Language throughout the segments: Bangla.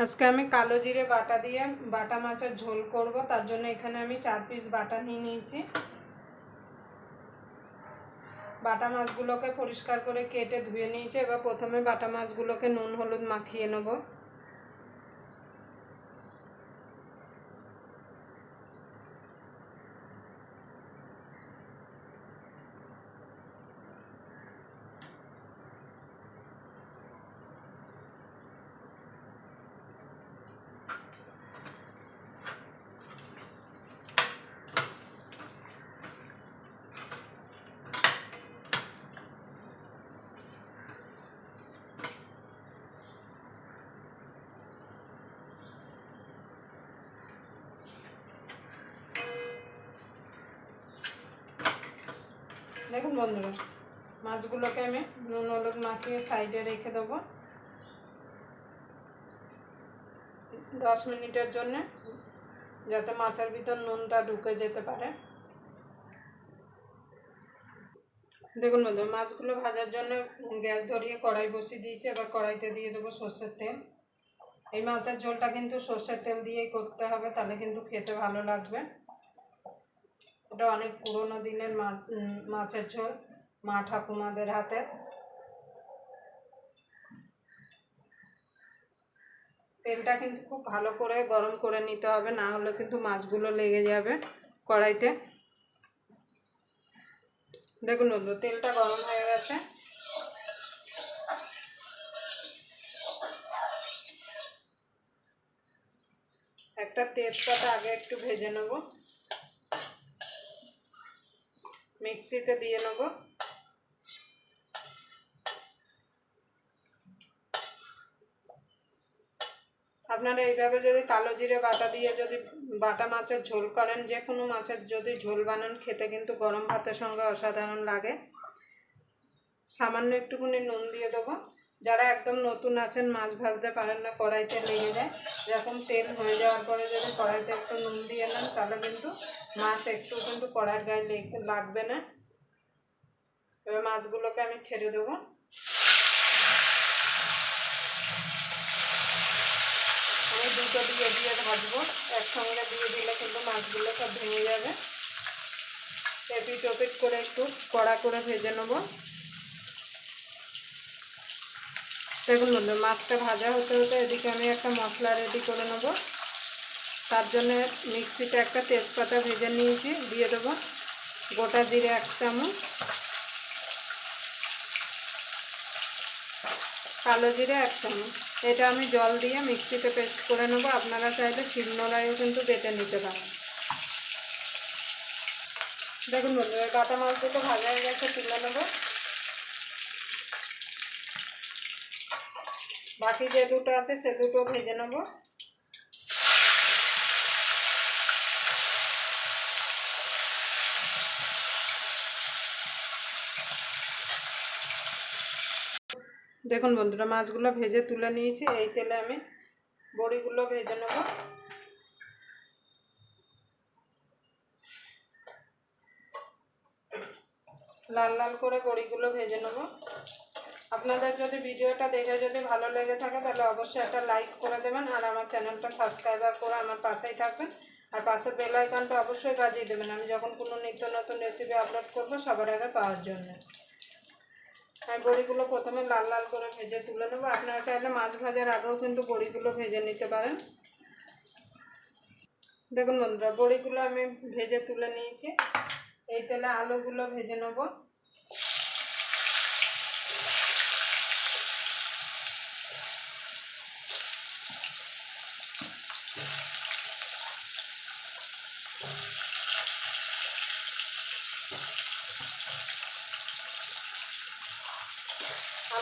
আজকে আমি কালো জিরে বাটা দিয়ে বাটা মাছের ঝোল করব, তার জন্য এখানে আমি চার পিস বাটা নিয়ে নিয়েছি। বাটা মাছগুলোকে পরিষ্কার করে কেটে ধুয়ে নিয়েছি, এবার প্রথমে বাটা মাছগুলোকে নুন, হলুদ মাখিয়ে নেব। দেখুন বন্ধুরা, মাছগুলোকে আমি নুন, হলুদ মাখিয়ে সাইডে রেখে দেবো। দশ মিনিটের জন্যে, যাতে মাছের ভিতর নুনটা ঢুকে যেতে পারে। দেখুন বন্ধু মাছগুলো ভাজার জন্য গ্যাস ধরিয়ে কড়াই বসিয়ে দিয়েছি, এবার কড়াইতে দিয়ে দেবো সর্ষের তেল। এই মাছের ঝোলটা কিন্তু সর্ষের তেল দিয়েই করতে হবে, তাহলে কিন্তু খেতে ভালো লাগবে। ওটা অনেক পুরোনো দিনের মাছ মাছের ঝোল, মা ঠাকুমাদের হাতে। তেলটা কিন্তু খুব ভালো করে গরম করে নিতে হবে, না হলে কিন্তু মাছগুলো লেগে যাবে কড়াইতে। দেখুন বন্ধু, তেলটা গরম হয়ে গেছে। একটা তেজপাতা আগে একটু ভেজে নেব। মিক্সিতে দিয়ে নেব। আপনারা এইভাবে যদি কালো জিরে বাটা দিয়ে যদি বাটা মাছের ঝোল করেন, যে কোনো মাছের যদি ঝোল বানান, খেতে কিন্তু গরম ভাতের সঙ্গে অসাধারণ লাগে। সামান্য একটুখানি নুন দিয়ে দেবো। যারা একদম নতুন আছেন, মাছ ভাজতে পারেন না, কড়াইতে লেগে যায়। এরকম তেল হয়ে যাওয়ার পরে যদি কড়াইতে একটু নুন দিয়ে নেন, তাহলে কিন্তু মাছ একটু কিন্তু কড়াইয়ের গায়ে লেগ- লাগবে না। এবার মাছগুলোকে আমি ছেড়ে দেবো। আমি দুটো দিয়ে দিয়ে ভাজবো। একসঙ্গে দিয়ে দিলে কিন্তু মাছগুলো সব ভেঙে যাবে। এপিট ওপিট করে একটু কড়া করে ভেজে নেব। দেখুন বন্ধু মাছটা ভাজা হতে হতে এদিকে আমি একটা মশলা রেডি করে নেব। তার জন্যে মিক্সিতে একটা তেজপাতা ভেজে নিয়েছি, দিয়ে দেবো গোটা জিরে এক চামচ। কালো জিরে এক চামচ। এটা আমি জল দিয়ে মিক্সিতে পেস্ট করে নেব, আপনারা চাইলে শিলনোড়াইও কিন্তু বেটে নিতে পারেন। দেখুন বন্ধু বাটা মাছগুলো ভাজা হয়ে গেছে, তুলে নেব। বাকি যে দুটো আছে সে দুটো ভেজে নেব। দেখুন বন্ধুরা, মাছগুলো ভেজে তুলে নিয়েছি। এই তেলে আমি বড়িগুলো ভেজে নেব। লাল লাল করে বড়িগুলো ভেজে নেব। আপনাদের যদি ভিডিওটা দেখে যদি ভালো লেগে থাকে, তাহলে অবশ্যই একটা লাইক করে দেবেন আর আমার চ্যানেলটা সাবস্ক্রাইবার করে আমার পাশেই থাকবেন। আর পাশের বেল আইকনটা অবশ্যই বাজিয়ে দেবেন। আমি যখন কোনো নিত্য নতুন রেসিপি আপলোড করব, সবার আগে পাওয়ার জন্য। আমি বড়িগুলো প্রথমে লাল লাল করে ভেজে তুলে নেব। আপনারা চাইলে মাছ ভাজার আগেও কিন্তু বড়িগুলো ভেজে নিতে পারেন। দেখুন বন্ধুরা, বড়িগুলো আমি ভেজে তুলে নিয়েছি। এই তেলে আলুগুলো ভেজে নেব।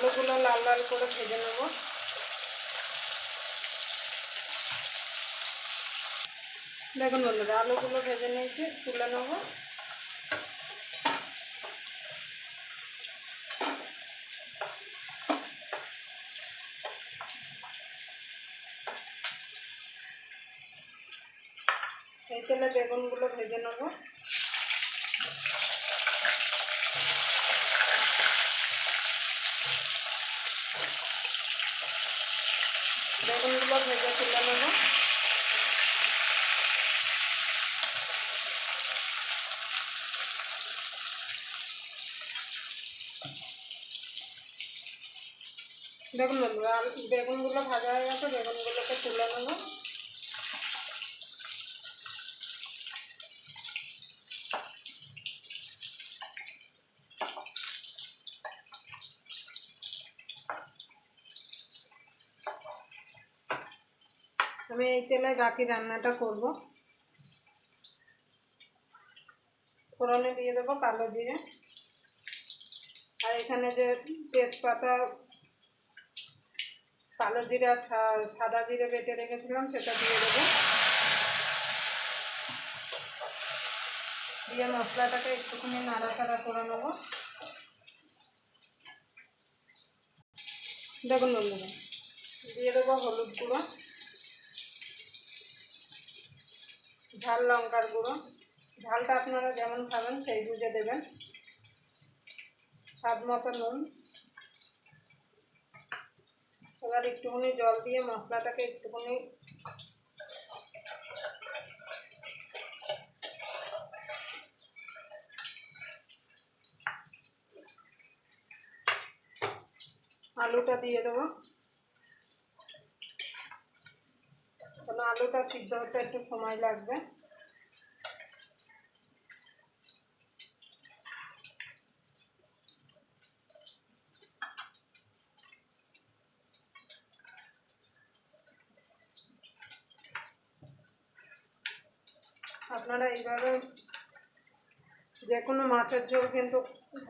আলুগুলো লাল লাল করে ভেজে নেব। দেখুন বন্ধুরা, আলুগুলো ভেজে নিয়েছি, তুলে নেব। এই তেলে বেগুনগুলো ভেজে নেব বেগুনগুলো ভেজে তুলে নেব দেখুন বন্ধুরা বেগুনগুলো ভাজা হয়ে গেছে বেগুনগুলোকে তুলে নেব। আমি এই তেলে বাকি রান্নাটা করব। ফোড়নে দিয়ে দেবো কালো জিরে। আর এখানে যে তেজপাতা, কালো জিরে সাদা জিরে বেটে রেখেছিলাম, সেটা দিয়ে দেবো। দিয়ে মশলাটাকে একটুখানি নাড়াচাড়া করে নেব। দেখুন দিয়ে দেবো হলুদ গুঁড়ো। ঝাল লঙ্কার গুঁড়ো। ঝালটা আপনারা যেমন খাবেন, সেই বুঝে দেবেন। স্বাদ মতো নুন। এবার একটুখানি জল দিয়ে মশলাটাকে একটুখানি আলুটা দিয়ে দেবো। আলুটা সিদ্ধ হতে একটু সময় লাগবে। আপনারা এইভাবে যে কোনো মাছের ঝোল কিন্তু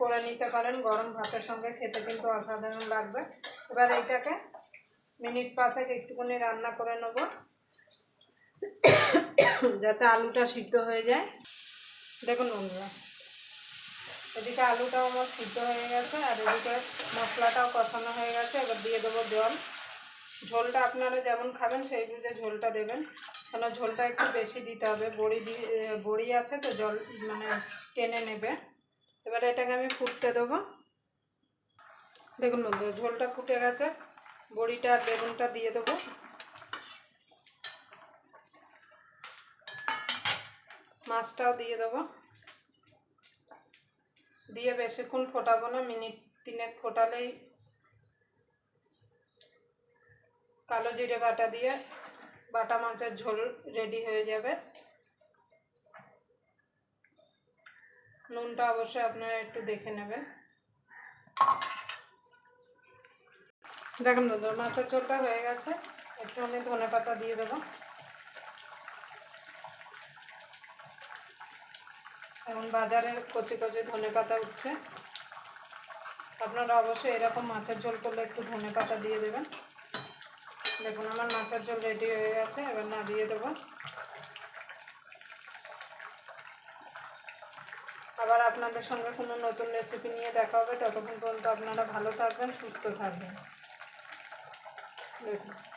করে নিতে পারেন, গরম ভাতের সঙ্গে খেতে কিন্তু অসাধারণ লাগবে। এবার এইটাকে মিনিট পাঁচেক একটুখানি রান্না করে নেব। যাতে আলুটা সিদ্ধ হয়ে যায়। দেখুন বন্ধুরা, এদিকে আলুটাও আমার সিদ্ধ হয়ে গেছে আর এদিকে মশলাটাও কষানো হয়ে গেছে। এবার দিয়ে দেবো জল। ঝোলটা আপনারা যেমন খাবেন, সেই বুঝে ঝোলটা দেবেন। কেন ঝোলটা একটু বেশি দিতে হবে। বড়ি দিয়ে বড়ি আছে তো জল মানে টেনে নেবে। এবার এটাকে আমি ফুটতে দেবো। দেখুন বন্ধু ঝোলটা ফুটে গেছে। বড়িটা বেগুনটা দিয়ে দেবো। মাছটাও দিয়ে দেবো। দিয়ে বেশিক্ষণ ফোটাবো না, মিনিট তিনেক ফোটালেই কালো জিরে বাটা দিয়ে বাটা মাছের ঝোল রেডি হয়ে যাবে। নুনটা অবশ্যই আপনারা একটু দেখে নেবেন। দেখুন দাদা মাছের ঝোলটা হয়ে গেছে। একটু আমি ধনে পাতা দিয়ে দেবো। এখন বাজারে কচি কচি ধনে পাতা উঠছে। আপনারা অবশ্যই এরকম মাছের ঝোল করলে একটু ধনে পাতা দিয়ে দেবেন। দেখুন, আমার মাছের ঝোল রেডি হয়ে গেছে, এবার না দিয়ে দেবো। আবার আপনাদের সঙ্গে কোনো নতুন রেসিপি নিয়ে দেখা হবে। ততক্ষণ পর্যন্ত আপনারা ভালো থাকবেন, সুস্থ থাকবেন। দেখুন।